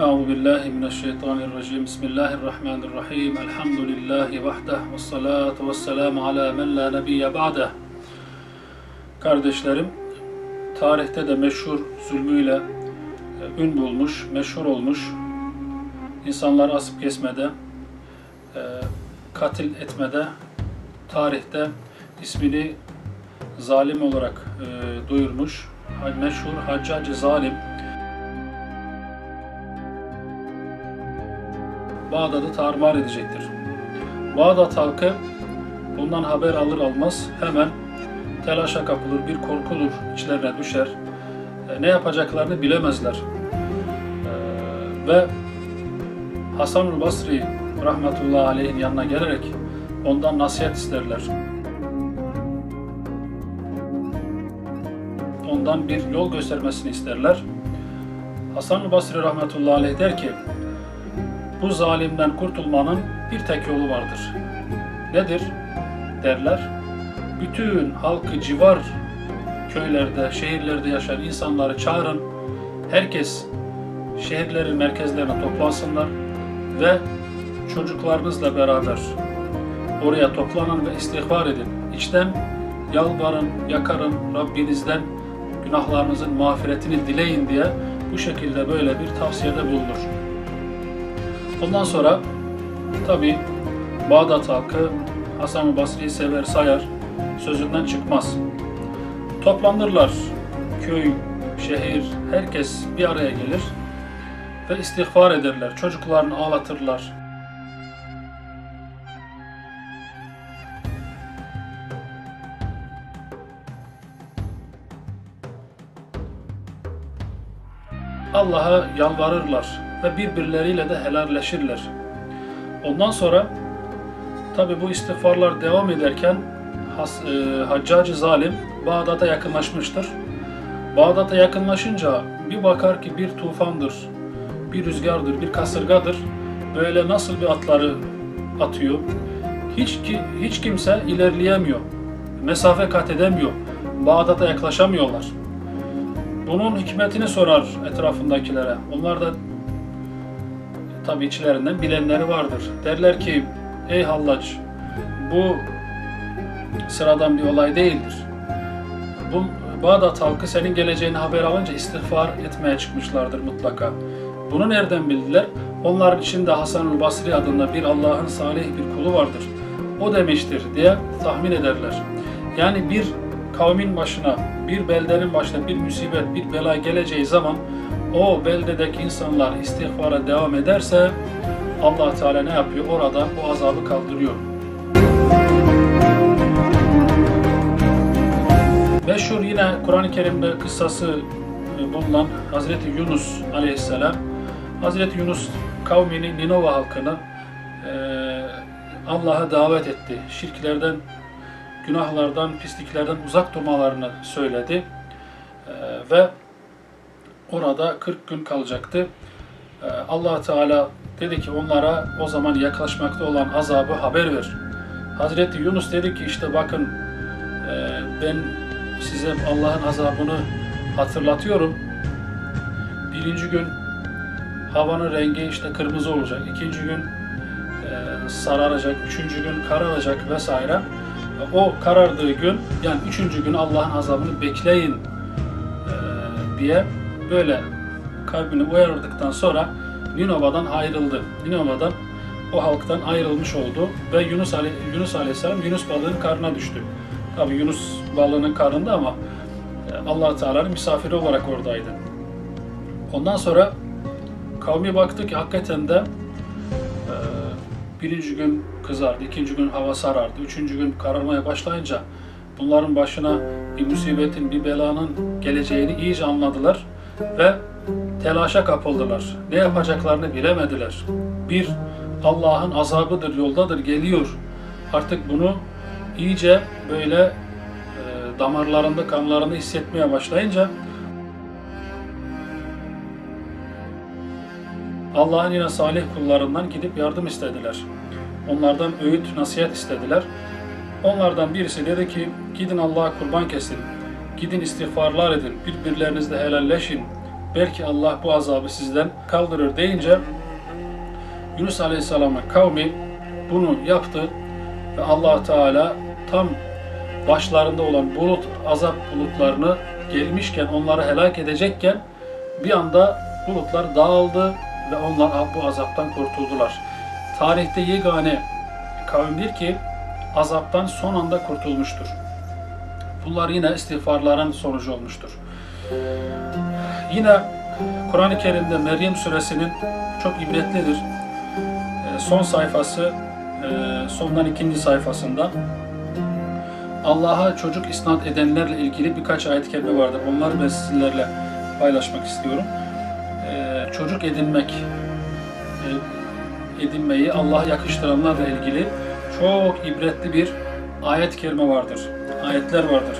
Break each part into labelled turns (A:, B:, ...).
A: Euzu billahi mineşşeytanirracim. Bismillahirrahmanirrahim. Elhamdülillahi vahdah ve salatu ve selamu ala men la nebiyye ba'deh. Kardeşlerim, tarihte de meşhur zulmüyle e, ün bulmuş, meşhur olmuş, insanları asıp kesmede, e, katil etmede, tarihte ismini zalim olarak e, duyurmuş, meşhur Haccac-ı Zalim, Bağdat'ı tarumar edecektir. Bağdat halkı bundan haber alır almaz hemen telaşa kapılır, bir korkulur, içlerine düşer. E, ne yapacaklarını bilemezler. E, ve Hasan-ül Basri rahmetullahi aleyhin yanına gelerek ondan nasihat isterler. Ondan bir yol göstermesini isterler. Hasan-ül Basri rahmetullahi aleyh der ki, bu zalimden kurtulmanın bir tek yolu vardır. Nedir? Derler. Bütün halkı civar köylerde, şehirlerde yaşayan insanları çağırın. Herkes şehirlerin merkezlerine toplansınlar ve çocuklarınızla beraber oraya toplanın ve istiğfar edin. İçten yalvarın, yakarın Rabbinizden günahlarınızın mağfiretini dileyin diye bu şekilde böyle bir tavsiyede bulunur. Ondan sonra tabi Bağdat halkı Hasan-ı Basri'yi sever sayar, sözünden çıkmaz. Toplanırlar, köy, şehir, herkes bir araya gelir ve istiğfar ederler, çocuklarını ağlatırlar. Allah'a yalvarırlar ve birbirleriyle de helalleşirler. Ondan sonra tabi bu istiğfarlar devam ederken Has, e, Haccacı Zalim Bağdat'a yakınlaşmıştır. Bağdat'a yakınlaşınca bir bakar ki bir tufandır, bir rüzgardır, bir kasırgadır. Böyle nasıl bir atları atıyor. Hiç ki hiç kimse ilerleyemiyor. Mesafe kat edemiyor. Bağdat'a yaklaşamıyorlar. Bunun hikmetini sorar etrafındakilere. Onlar da tabi içlerinden bilenleri vardır. Derler ki ey hallac bu sıradan bir olay değildir. Bu Bağdat halkı senin geleceğini haber alınca istiğfar etmeye çıkmışlardır mutlaka. Bunu nereden bildiler? Onların içinde Hasanül Basri adında bir Allah'ın salih bir kulu vardır. O demiştir diye tahmin ederler. Yani bir kavmin başına, bir beldenin başına bir musibet, bir bela geleceği zaman o beldedeki insanlar istiğfara devam ederse allah Teala ne yapıyor? Orada o azabı kaldırıyor. Meşhur yine Kur'an-ı Kerim'de kıssası e, bulunan Hazreti Yunus aleyhisselam Hazreti Yunus kavmini Ninova halkını e, Allah'a davet etti. Şirklerden, günahlardan, pisliklerden uzak durmalarını söyledi. E, ve orada 40 gün kalacaktı. allah Teala dedi ki onlara o zaman yaklaşmakta olan azabı haber ver. Hazreti Yunus dedi ki işte bakın ben size Allah'ın azabını hatırlatıyorum. Birinci gün havanın rengi işte kırmızı olacak. ikinci gün e, sararacak. Üçüncü gün kararacak vesaire. O karardığı gün yani üçüncü gün Allah'ın azabını bekleyin e, diye böyle kalbini uyardıktan sonra Ninova'dan ayrıldı. Ninova'dan o halktan ayrılmış oldu ve Yunus, Ale Yunus Aleyhisselam Yunus balığının karnına düştü. Tabi Yunus balığının karnında ama allah Teala'nın misafiri olarak oradaydı. Ondan sonra kavmi baktı ki hakikaten de e, birinci gün kızardı, ikinci gün hava sarardı, üçüncü gün kararmaya başlayınca bunların başına bir musibetin, bir belanın geleceğini iyice anladılar ve telaşa kapıldılar. Ne yapacaklarını bilemediler. Bir, Allah'ın azabıdır, yoldadır, geliyor. Artık bunu iyice böyle e, damarlarında, kanlarında hissetmeye başlayınca Allah'ın yine salih kullarından gidip yardım istediler. Onlardan öğüt, nasihat istediler. Onlardan birisi dedi ki gidin Allah'a kurban kesin. Gidin istiğfarlar edin. Birbirlerinizle helalleşin. belki Allah bu azabı sizden kaldırır deyince Yunus Aleyhisselam'ın kavmi bunu yaptı ve allah Teala tam başlarında olan bulut, azap bulutlarını gelmişken, onları helak edecekken bir anda bulutlar dağıldı ve onlar bu azaptan kurtuldular. Tarihte yegane kavimdir ki azaptan son anda kurtulmuştur. Bunlar yine istiğfarların sonucu olmuştur. Yine Kur'an-ı Kerim'de Meryem suresinin çok ibretlidir. Ee, Son sayfası, e, sondan ikinci sayfasında Allah'a çocuk isnat edenlerle ilgili birkaç ayet-i kerime vardır. Onları ben sizlerle paylaşmak istiyorum. Ee, Çocuk edinmek, e, edinmeyi Allah'a yakıştıranlarla ilgili çok ibretli bir ayet-i kerime vardır, ayetler vardır.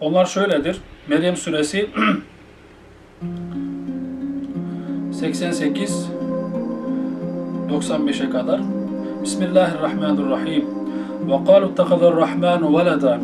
A: Onlar şöyledir. Meryem suresi 88 95'e kadar. Bismillahirrahmanirrahim. Ve kalu ittehazar rahmanu veleda.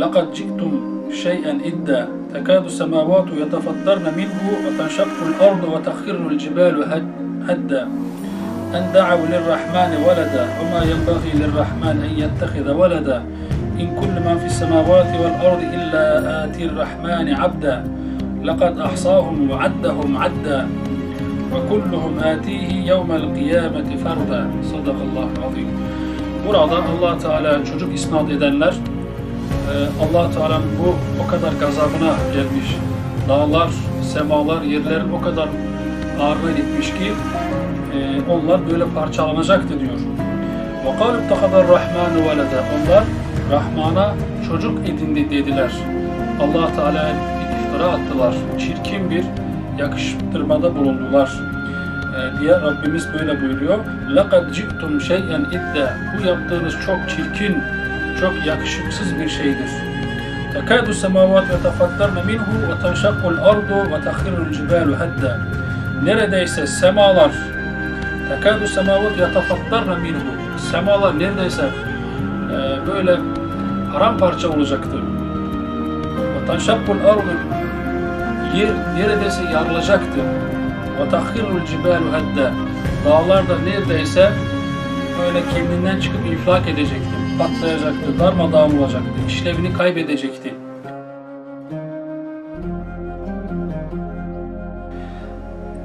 A: Lekad ci'tum şey'en idda تكاد السماوات يتفطرن منه وتنشق الأرض وتخر الجبال هد- هدا. أن دعوا للرحمن ولدا. وما ينبغي للرحمن أن يتخذ ولدا. إن كل من في السماوات والأرض إلا آتي الرحمن عبدا. لقد أحصاهم وعدهم عدا. وكلهم آتيه يوم القيامة فردا. صدق الله العظيم. Burada allah Teala çocuk isnat edenler allah Teala'nın bu o kadar gazabına gelmiş. Dağlar, semalar, yerler o kadar ağrına gitmiş ki e, onlar böyle parçalanacaktı diyor. وَقَالُ اتَّخَذَ الرَّحْمَانُ وَلَدًا Onlar Rahman'a çocuk edindi dediler. allah Teala'ya bir iftira attılar. Çirkin bir yakıştırmada bulundular. E, diye Rabbimiz böyle buyuruyor. لَقَدْ جِئْتُمْ شَيْئًا اِدَّا Bu yaptığınız çok çirkin, çok yakışıksız bir şeydir. تَكَادُ السَّمَاوَاتُ يَتَفَطَّرْنَ مِنْهُ وَتَنْشَقُّ الْأَرْضُ وَتَخِرُّ الْجِبَالُ هَدًّا Neredeyse semalar tekadu semavut yatafattarna minhu. Semalar neredeyse e, böyle paramparça olacaktı. Ve tanşakkul ardu yer neredeyse yarılacaktı. Ve tahhirul cibalu hadda. Dağlar da neredeyse böyle kendinden çıkıp infilak edecekti. Patlayacaktı, darmadağın olacaktı, işlevini kaybedecekti.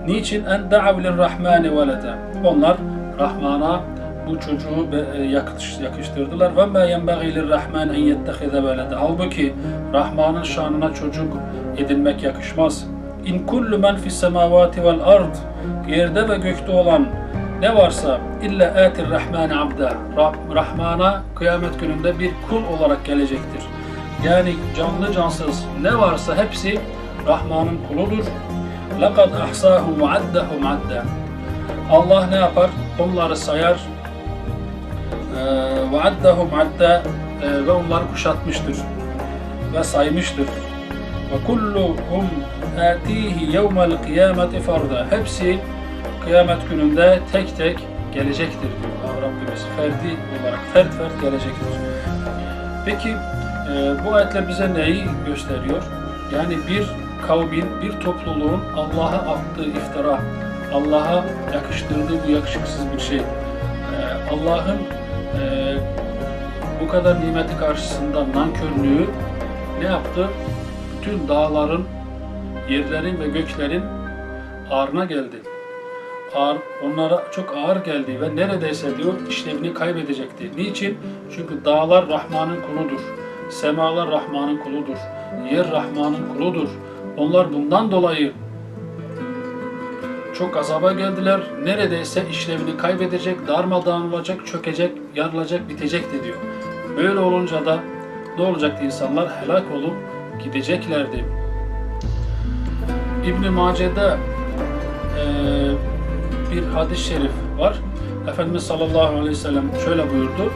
A: Niçin? En da'avlir rahmani velede. Onlar Rahman'a bu çocuğu e, yakış- yakıştırdılar. Ve ma yenbagî lirrahman en yettehize velede. Halbuki Rahman'ın şanına çocuk edinmek yakışmaz. İn kullu men fis semavati vel ard. Yerde ve gökte olan ne varsa illa atir rahmani abda. Rab- Rahman'a kıyamet gününde bir kul olarak gelecektir. Yani canlı cansız ne varsa hepsi Rahman'ın kuludur. لَقَدْ أَحْصَاهُمْ وَعَدَّهُمْ عَدَّ Allah ne yapar? Onları sayar. Ee, وَعَدَّهُمْ عَدَّ Ee, ve onları kuşatmıştır. Ve saymıştır. وَكُلُّهُمْ آتِيهِ يَوْمَ الْقِيَامَةِ فَرْدًا Hepsi kıyamet gününde tek tek gelecektir diyor Rabbimiz. Ferdi olarak, fert fert gelecektir. Peki e, bu ayetler bize neyi gösteriyor? Yani bir kavmin, bir topluluğun Allah'a attığı iftira, Allah'a yakıştırdığı bu yakışıksız bir şey. E, Allah'ın e, bu kadar nimeti karşısında nankörlüğü ne yaptı? Bütün dağların, yerlerin ve göklerin ağrına geldi. Ağır, onlara çok ağır geldi ve neredeyse diyor işlevini kaybedecekti. Niçin? Çünkü dağlar Rahman'ın kuludur. Semalar Rahman'ın kuludur. Yer Rahman'ın kuludur. Onlar bundan dolayı çok azaba geldiler. Neredeyse işlevini kaybedecek, darmadağın olacak, çökecek, yarılacak, bitecekti diyor. Böyle olunca da ne olacaktı insanlar? Helak olup gideceklerdi. İbn-i Mace'de eee, bir hadis-i şerif var. Efendimiz sallallahu aleyhi ve sellem şöyle buyurdu.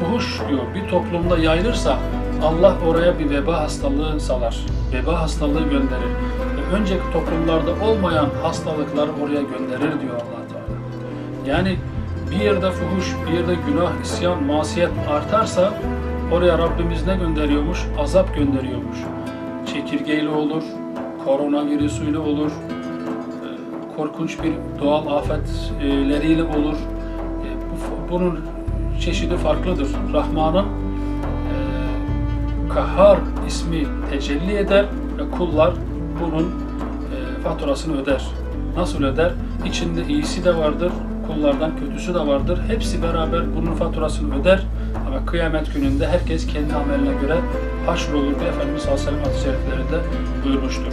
A: Fuhuş diyor bir toplumda yayılırsa Allah oraya bir veba hastalığı salar. Veba hastalığı gönderir. Ve önceki toplumlarda olmayan hastalıkları oraya gönderir diyor allah Teala. Yani bir yerde fuhuş, bir yerde günah, isyan, masiyet artarsa oraya Rabbimiz ne gönderiyormuş? Azap gönderiyormuş. Çekirgeyle olur, koronavirüsüyle olur, korkunç bir doğal afetleriyle olur. E, bu- Bunun çeşidi farklıdır. Rahman'ın e, Kahhar ismi tecelli eder ve kullar bunun e, faturasını öder. Nasıl öder? İçinde iyisi de vardır, kullardan kötüsü de vardır. Hepsi beraber bunun faturasını öder. Ama kıyamet gününde herkes kendi ameline göre haşrolur diye Efendimiz sallallahu aleyhi ve sellem hadis-i şeriflerinde buyurmuştur.